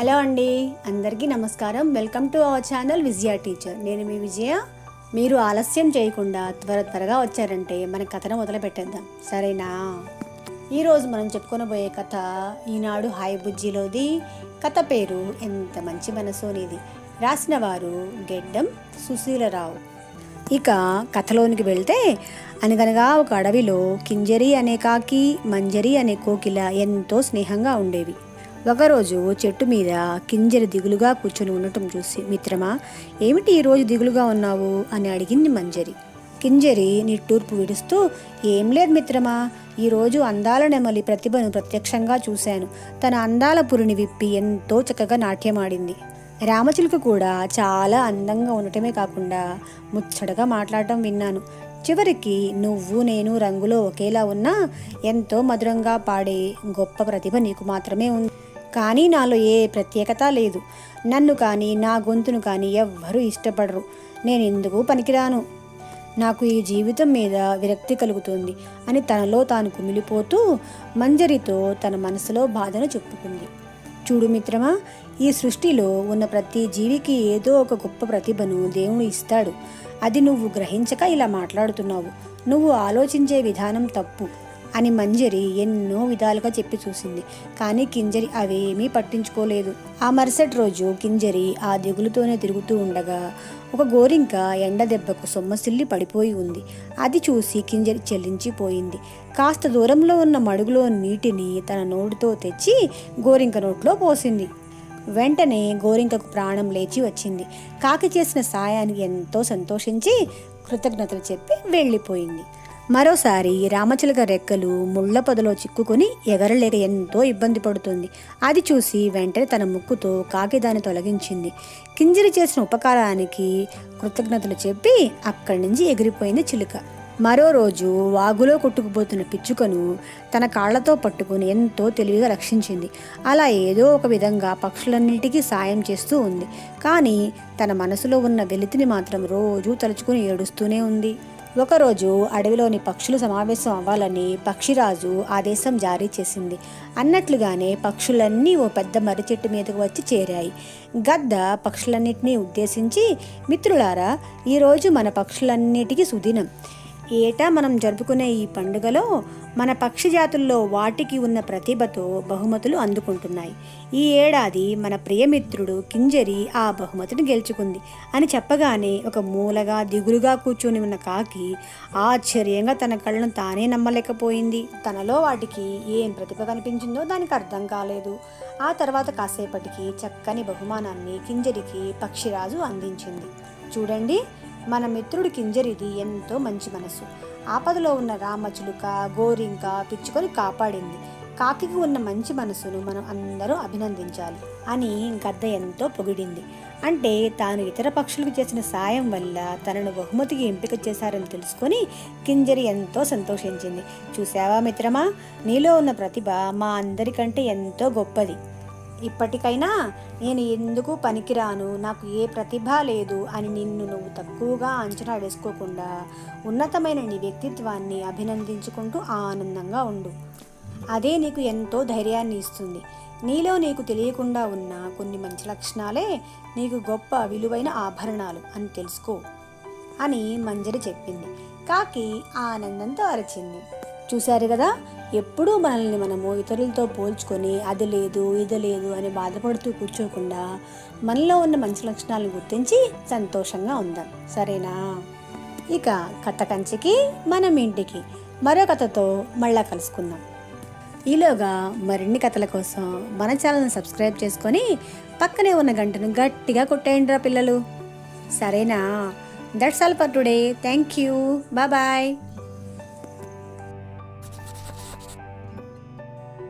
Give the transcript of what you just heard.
Hello అండి అందరికీ నమస్కారం. Welcome to our channel Vijaya teacher. నేను మీ విజయ. మీరు ఆలస్యం చేయకుండా త్వర త్వరగా వచ్చారంటే మన కథను మొదలు పెట్టేద్దాం సరేనా? ఈరోజు మనం చెప్పుకొనబోయే కథ ఈనాడు హాయ్ బుజ్జిలోది కథ పేరు ఎంత మంచి మనసు అనేది. రాసిన వారు గెడ్డం సుశీలరావు. ఇక కథలోనికి వెళ్తే అనగనగా ఒక అడవిలో కింజరి అనే కాకి మంజరి అనే కోకిల ఎంతో స్నేహంగా ఉండేవి. ఒకరోజు చెట్టు మీద కింజరి దిగులుగా కూర్చొని ఉండటం చూసి మిత్రమా ఏమిటి ఈరోజు దిగులుగా ఉన్నావు? అని అడిగింది మంజరి. కింజరి నిట్టూర్పు విడుస్తూ ఏం లేదు మిత్రమా ఈరోజు అందాల నెమలి ప్రతిభను ప్రత్యక్షంగా చూశాను. తన అందాల పురిని విప్పి ఎంతో చక్కగా నాట్యమాడింది. రామచిలుక కూడా చాలా అందంగా ఉండటమే కాకుండా ముచ్చటగా మాట్లాడటం విన్నాను. చివరికి నువ్వు నేను రంగులో ఒకేలా ఉన్నా ఎంతో మధురంగా పాడే గొప్ప ప్రతిభ నీకు మాత్రమే ఉంది. కానీ నాలో ఏ ప్రత్యేకత లేదు. నన్ను కానీ నా గొంతును కానీ ఎవ్వరూ ఇష్టపడరు. నేను ఎందుకు పనికిరాను? నాకు ఈ జీవితం మీద విరక్తి కలుగుతుంది అని తనలో తాను కుమిలిపోతూ మంజరితో తన మనసులో బాధను చెప్పుకుంది. చూడు మిత్రమా ఈ సృష్టిలో ఉన్న ప్రతి జీవికి ఏదో ఒక గొప్ప ప్రతిభను దేవుడు ఇస్తాడు. అది నువ్వు గ్రహించక ఇలా మాట్లాడుతున్నావు. నువ్వు ఆలోచించే విధానం తప్పు. అని మంజరి ఎన్నో విధాలుగా చెప్పి చూసింది. కానీ కింజరి అవేమీ పట్టించుకోలేదు. ఆ మరుసటి రోజు కింజరి ఆ దిగులుతోనే తిరుగుతూ ఉండగా ఒక గోరింక ఎండ దెబ్బకు సొమ్మసిల్లి పడిపోయి ఉంది. అది చూసి కింజరి చెల్లించిపోయింది. కాస్త దూరంలో ఉన్న మడుగులో నీటిని తన నోటితో తెచ్చి గోరింక నోట్లో పోసింది. వెంటనే గోరింకకు ప్రాణం లేచి వచ్చింది. కాకి చేసిన సాయానికి ఎంతో సంతోషించి కృతజ్ఞతలు చెప్పి వెళ్ళిపోయింది. మరోసారి రామచిలక రెక్కలు ముళ్ళ పొదలో చిక్కుకొని ఎగరలేక ఎంతో ఇబ్బంది పడుతుంది. అది చూసి వెంటనే తన ముక్కుతో కాకి దాన్ని తొలగించింది. కింజరి చేసిన ఉపకారానికి కృతజ్ఞతలు చెప్పి అక్కడి నుంచి ఎగిరిపోయింది చిలుక. మరో రోజు వాగులో కొట్టుకుపోతున్న పిచ్చుకను తన కాళ్ళతో పట్టుకుని ఎంతో తెలివిగా రక్షించింది. అలా ఏదో ఒక విధంగా పక్షులన్నిటికీ సాయం చేస్తూ ఉంది. కానీ తన మనసులో ఉన్న వెలితిని మాత్రం రోజూ తలుచుకుని ఏడుస్తూనే ఉంది. ఒకరోజు అడవిలోని పక్షులు సమావేశం అవ్వాలని పక్షిరాజు ఆదేశం జారీ చేసింది. అన్నట్లుగానే పక్షులన్నీ ఓ పెద్ద మర్రి చెట్టు మీదకు వచ్చి చేరాయి. గద్ద పక్షులన్నింటినీ ఉద్దేశించి మిత్రులారా ఈరోజు మన పక్షులన్నిటికీ సుదినం. ఏటా మనం జరుపుకునే ఈ పండుగలో మన పక్షి జాతుల్లో వాటికి ఉన్న ప్రతిభతో బహుమతులు అందుకుంటున్నాయి. ఈ ఏడాది మన ప్రియమిత్రుడు కింజరి ఆ బహుమతిని గెలుచుకుంది. అని చెప్పగానే ఒక మూలగా దిగులుగా కూర్చొని ఉన్న కాకి ఆశ్చర్యంగా తన కళ్ళను తానే నమ్మలేకపోయింది. తనలో వాటికి ఏం ప్రతిభ కనిపించిందో దానికి అర్థం కాలేదు. ఆ తర్వాత కాసేపటికి చక్కని బహుమానాన్ని కింజరికి పక్షిరాజు అందించింది. చూడండి మన మిత్రుడి కింజరిది ఎంతో మంచి మనసు. ఆపదలో ఉన్న రామచిలుక గోరింక పిచ్చుకొని కాపాడింది. కాకికి ఉన్న మంచి మనసును మనం అందరూ అభినందించాలి అని గద్ద ఎంతో పొగిడింది. అంటే తాను ఇతర పక్షులకు చేసిన సాయం వల్ల తనను బహుమతికి ఎంపిక చేశారని తెలుసుకొని కింజరి ఎంతో సంతోషించింది. చూసావా మిత్రమా? నీలో ఉన్న ప్రతిభ మా అందరికంటే ఎంతో గొప్పది. ఇప్పటికైనా నేను ఎందుకు పనికిరాను? నాకు ఏ ప్రతిభ లేదు అని నిన్ను నువ్వు తక్కువగా అంచనా వేసుకోకుండా ఉన్నతమైన నీ వ్యక్తిత్వాన్ని అభినందించుకుంటూ ఆనందంగా ఉండు. అదే నీకు ఎంతో ధైర్యాన్ని ఇస్తుంది. నీలో నీకు తెలియకుండా ఉన్న కొన్ని మంచి లక్షణాలే నీకు గొప్ప విలువైన ఆభరణాలు అని తెలుసుకో అని మంజరి చెప్పింది. కాకి ఆనందంతో అరిచింది. చూశారు కదా? ఎప్పుడూ మనల్ని మనము ఇతరులతో పోల్చుకొని అది లేదు ఇది లేదు అని బాధపడుతూ కూర్చోకుండా మనలో ఉన్న మంచి లక్షణాలను గుర్తించి సంతోషంగా ఉందాం. సరేనా? ఇక కథ కంచికి మనం ఇంటికి మరో కథతో మళ్ళా కలుసుకుందాం. ఈలోగా మరిన్ని కథల కోసం మన ఛానల్ని సబ్స్క్రైబ్ చేసుకొని పక్కనే ఉన్న గంటను గట్టిగా కొట్టేయండిరా పిల్లలు. సరేనా? That's all for today. Thank you. Bye.